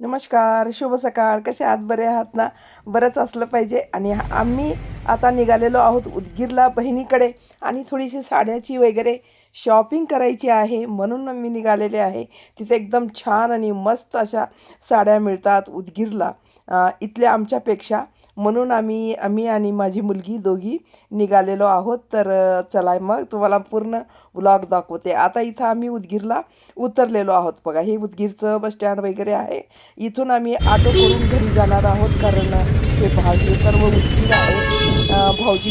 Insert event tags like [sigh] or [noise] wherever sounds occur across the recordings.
नमस्कार शुभ सकाळ. कसे आहात? बरे आहात ना? बरंच असलं पाहिजे. आणि आम्ही आता निघालेलो आहोत उदगीरला बहिणीकडे. आणि थोडीशी साड्याची वगैरे शॉपिंग करायची आहे. म्हणून मी निघालेले आहे. तिथे एकदम छान आणि मस्त अशा साड्या मिळतात उदगीरला. इथल्या आमच्यापेक्षा. म्हणून आम्ही आम्ही आणि माझी मुलगी दोघी निघालेलो आहोत. तर चला मग तुम्हाला पूर्ण ब्लॉग दाखवते. आता इथं आम्ही उदगीरला उतरलेलो आहोत बघा. हे उदगीरचं बस स्टँड वगैरे आहे. इथून आम्ही ऑटो करून घरी जाणार आहोत कारण हे भाजी सर्व उदगीर आहे भाऊजी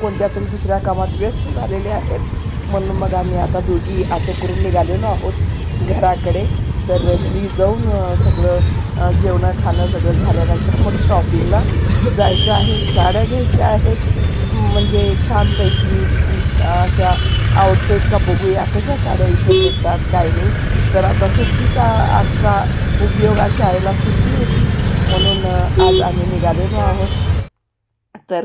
कोणत्या तरी दुसऱ्या कामात व्यस्त झालेले आहेत. म्हणून मग आम्ही आता दोघी ऑटो करून निघालेलो आहोत घराकडे. तर घरी जाऊन सगळं जेवणं खाणं सगळं झाल्यानंतर मग शॉपिंगला जायचं आहे. साड्या घ्यायच्या आहेत. म्हणजे छानपैकी अशा आवडतात का बघूया कशा साड्या इथे येतात काय नाही. तर आता सुट्टीचा आजचा उपयोग शाळेला सुट्टी होती. म्हणून आज आम्ही निघालेलो आहोत तर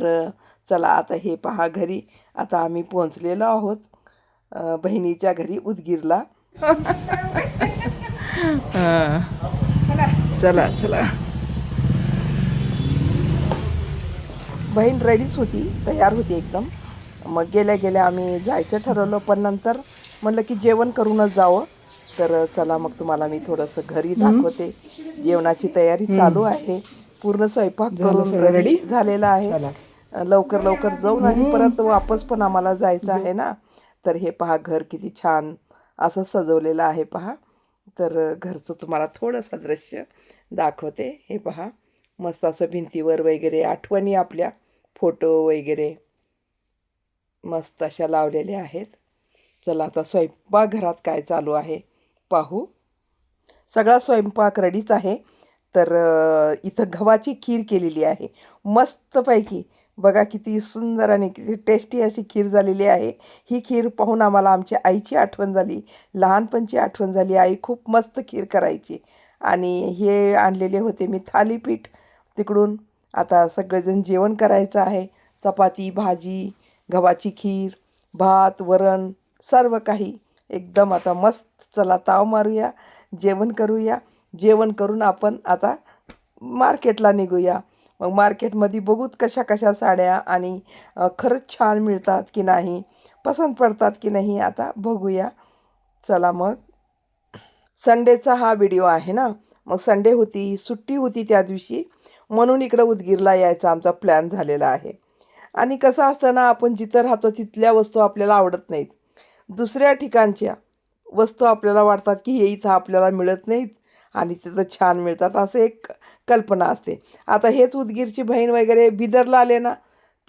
चला आता हे पहा घरी. आता आम्ही पोहोचलेलो आहोत बहिणीच्या घरी उदगीरला. [laughs] चला चला. बहीण रेडीच होती तयार होती एकदम. मग गेल्या गेल्या आम्ही जायचं ठरवलं पण नंतर म्हणलं की जेवण करूनच जावं. तर चला मग तुम्हाला मी थोडंसं घरी दाखवते. जेवणाची तयारी चालू आहे. पूर्ण स्वयंपाक करून रेडी झालेला आहे. लवकर लवकर जाऊन आणि परत वापस पण आम्हाला जायचं आहे ना. तर हे पहा घर किती छान असं सजवलेलं आहे पहा. तर घरचं तुम्हाला थोडंसं दृश्य दाखवते. हे पहा. मस्त असं भिंतीवर वगैरे आठवणी आपल्या. फोटो वगैरे मस्त अशा लावलेल्या आहेत. चला आता स्वयंपाकघरात काय चालू आहे पाहू. सगळा स्वयंपाक रेडीच आहे. तर इथं गव्हाची खीर केलेली आहे. मस्तपैकी बघा किती सुंदर आणि किती टेस्टी अशी खीर झालेली आहे. ही खीर पाहून आम्हाला आमच्या आईची आठवण झाली. लहानपणची आठवण झाली. आई खूप मस्त खीर करायची. आणि हे आणलेले होते मी थालीपीठ. तिकडून आता सगळेजण जेवण करायचं आहे. चपाती भाजी गव्हाची खीर भात वरण सर्व काही. एकदम आता मस्त. चला ताव मारूया जेवण करूया. जेवण करून आपण आता मार्केटला निघूया. मग मार्केटमध्ये बघूत कशा कशा साड्या आणि खरंच छान मिळतात की नाही पसंत पडतात की नाही आता बघूया. चला मग. संडेचा हा व्हिडिओ आहे ना. मग संडे होती सुट्टी होती त्या दिवशी. म्हणून इकडं उदगीरला यायचा आमचा प्लॅन झालेला आहे. आणि कसं असतं ना आपण जिथं राहतो तिथल्या वस्तू आपल्याला आवडत नाहीत. दुसऱ्या ठिकाणच्या वस्तू आपल्याला वाटतात की हे इथं आपल्याला मिळत नाहीत आणि तिथं छान मिळतात असं एक कल्पना असते. आता हेच उदगीरची बहीण वगैरे बिदरला आले ना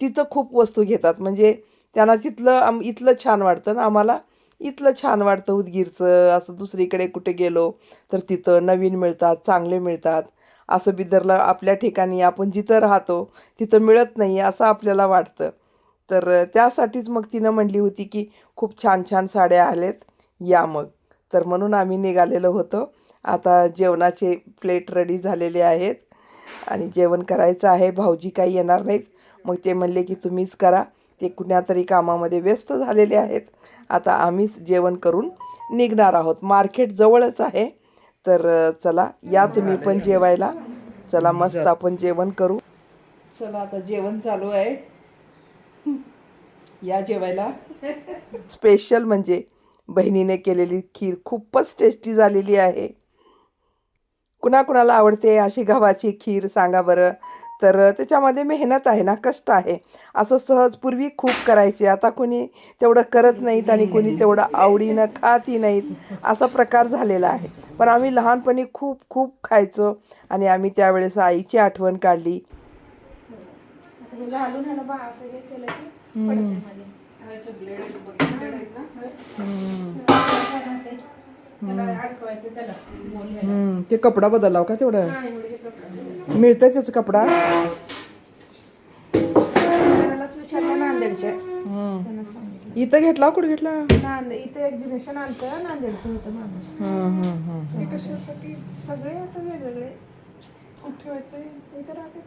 तिथं खूप वस्तू घेतात. म्हणजे त्यांना तिथलं आम इथलं छान वाटतं ना आम्हाला. इथलं छान वाटतं उदगीरचं. असं दुसरीकडे कुठे गेलो तर तिथं नवीन मिळतात चांगले मिळतात. असं बिदरला आपल्या ठिकाणी आपण जिथं राहतो तिथं मिळत नाही असं आपल्याला वाटतं. तर त्यासाठीच मग तिनं म्हणली होती की खूप छान छान साड्या आलेत या मग. तर म्हणून आम्ही निघालेलो होतो. आता जेवणाचे प्लेट रेडी झालेले आहेत आणि जेवण करायचं आहे. भाऊजी काही येणार नाहीत. मग ते म्हणले की तुम्हीच करा. ते कुण्यातरी कामामध्ये व्यस्त झालेले आहेत. आता आम्हीच जेवण करून निघणार आहोत. मार्केट जवळच आहे. तर चला या तुम्ही पण जेवायला. चला मस्त आपण जेवण करू. चला आता जेवण चालू आहे. या जेवायला. स्पेशल म्हणजे बहिणीने केलेली खीर खूपच टेस्टी झालेली आहे. कुणाकुणाला आवडते अशी गव्हाची खीर सांगा बरं. तर त्याच्यामध्ये मेहनत आहे ना कष्ट आहे. असं सहज पूर्वी खूप करायचे. आता कोणी तेवढं करत नाहीत आणि कोणी तेवढं आवडीनं खातही नाहीत. असा प्रकार झालेला आहे. पण आम्ही लहानपणी खूप खूप खायचो आणि आम्ही त्यावेळेस आईची आठवण काढली. हे हे. ते कपडा बदलाव का तेवढं? नाही म्हणजे कपडा. मिळतं त्याचा कपडा नांदेडच्या इथं घेतला कुठे घेतला? नांदेड इथं एक्झिबिशन आलतं नांदेडचं होतं माणूस. हे कशासाठी? सगळे आता वेगवेगळे. ठेवायचं इथं राहते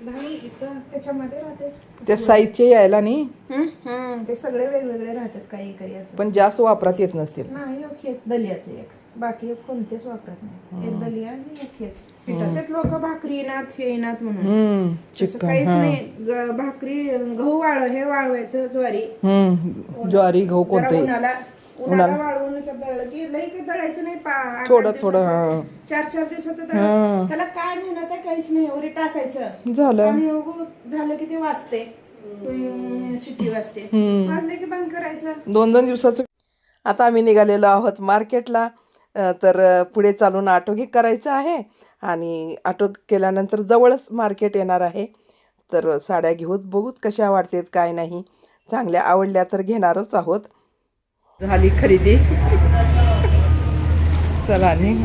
नाही इथं त्याच्यामध्ये राहते. त्या साईजचे यायला नाही? हम्म, हम्म. ते सगळे वेगवेगळे राहतात काही काही असं. पण जास्त वापरात येत नसेल. नाही एक हेच दलियाचं एक. बाकी एक कोणतेच वापरत नाही. एक दलिया आणि एक हेच. पिठं त्यात लोक भाकरी येणार हे येणार म्हणून. हम्म चिकन काहीच नाही. ग- भाकरी गहू वाळ हे वाळवायचं ज्वारी. हम्म ज्वारी गहू जरा कोणतंही. उन्हाला उन्हाला वाळवून याच्यात दळलं की लई काही दळायचं नाही पा आठ- आठ थोडं दिवसाचं. थोडं हा. चार चार दिवसाचं त्याला काय मेहनत आहे काहीच नाही वरी टाकायचं. झालं. आणि झालं की ते वाजते. शिट्टी वाजते. वाजले की बंद करायचं. दोन दोन दिवसाचं. आता आम्ही निघालेलो आहोत मार्केटला. अ, तर अ, पुढे चालून ऑटोगी करायचं आहे. आणि ऑटो केल्यानंतर जवळच मार्केट येणार आहे. तर साड्या घेऊत बघूत कशा वाटतात काय नाही. चांगल्या आवडल्या तर घेणारच आहोत. झाली खरेदी. चला निघ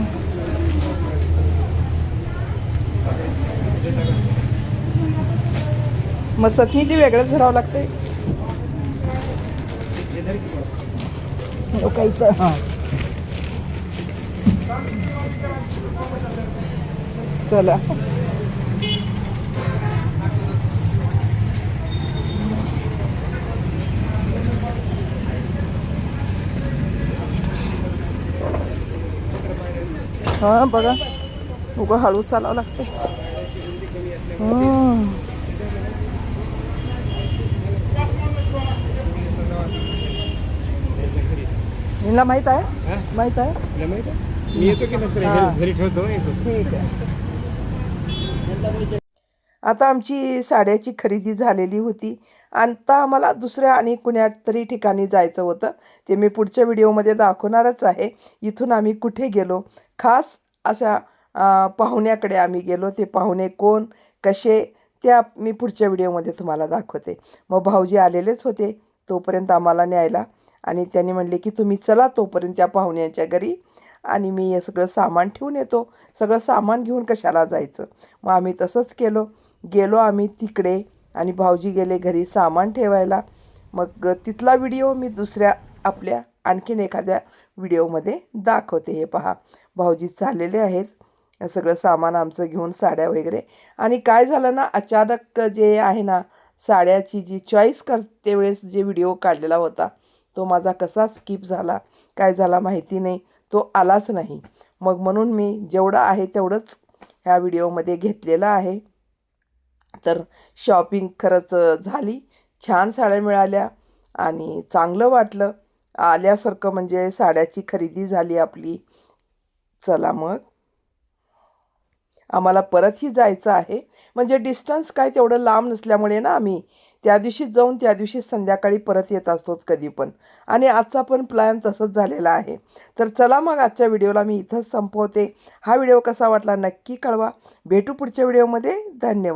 मग सतनी ती वेगळंच धरावं लागतंय. लोकांचं हां. चला. हां बघा. उगं हळू चालावं लागते. हिला माहीत आहे? माहीत आहे? तुला माहीत आहे? मी येतो की नंतर. घरी- ठेवतो ठीक आहे. आता आमची साड्याची खरेदी झालेली होती. आता आम्हाला दुसऱ्या आणि कुण्या तरी ठिकाणी जायचं होतं. ते मी पुढच्या व्हिडिओमध्ये दाखवणारच आहे. इथून आम्ही कुठे गेलो? खास अशा पाहुण्याकडे आम्ही गेलो. ते पाहुणे कोण? कसे? त्या मी पुढच्या व्हिडिओमध्ये तुम्हाला दाखवते. मग भाऊजी आलेलेच होते तोपर्यंत आम्हाला न्यायला. आणि त्यांनी म्हणले की तुम्ही चला तोपर्यंत त्या पाहुण्यांच्या घरी आणि मी हे सगळं सामान ठेवून येतो. सगळं सामान घेऊन कशाला जायचं? मग आम्ही तसंच केलो. गेलो आम्ही तिकडे आणि भाऊजी गेले घरी सामान ठेवायला. मग तिथला व्हिडिओ मी दुसऱ्या आपल्या आणखीन एखाद्या व्हिडिओमध्ये दाखवते. हे पहा भाऊजी चाललेले आहेत. सगळं सामान आमचं घेऊन साड्या वगैरे. आणि काय झालं ना अचानक जे आहे ना साड्याची जी चॉईस करते वेळेस जे व्हिडिओ काढलेला होता तो माझा कसा स्किप झाला काय झाला माहिती नाही तो आलाच नाही. मग म्हणून मी जेवढं आहे तेवढंच ह्या व्हिडिओमध्ये घेतलेलं आहे. तर शॉपिंग खरंच झाली. छान साड्या मिळाल्या आणि चांगलं वाटलं. आल्यासारखं म्हणजे साड्याची खरेदी झाली आपली. चला मग. आम्हाला परतही जायचं आहे. म्हणजे डिस्टन्स काय तेवढं लांब नसल्यामुळे ना आम्ही त्या दिवशी जाऊन त्या दिवशी संध्याकाळी परत येत असतोच कधी पण. आणि आजचा पण प्लॅन तसंच झालेला आहे. तर चला मग आजच्या व्हिडिओला मी इथंच संपवते. हा व्हिडिओ कसा वाटला नक्की कळवा. भेटू पुढच्या व्हिडिओमध्ये. धन्यवाद.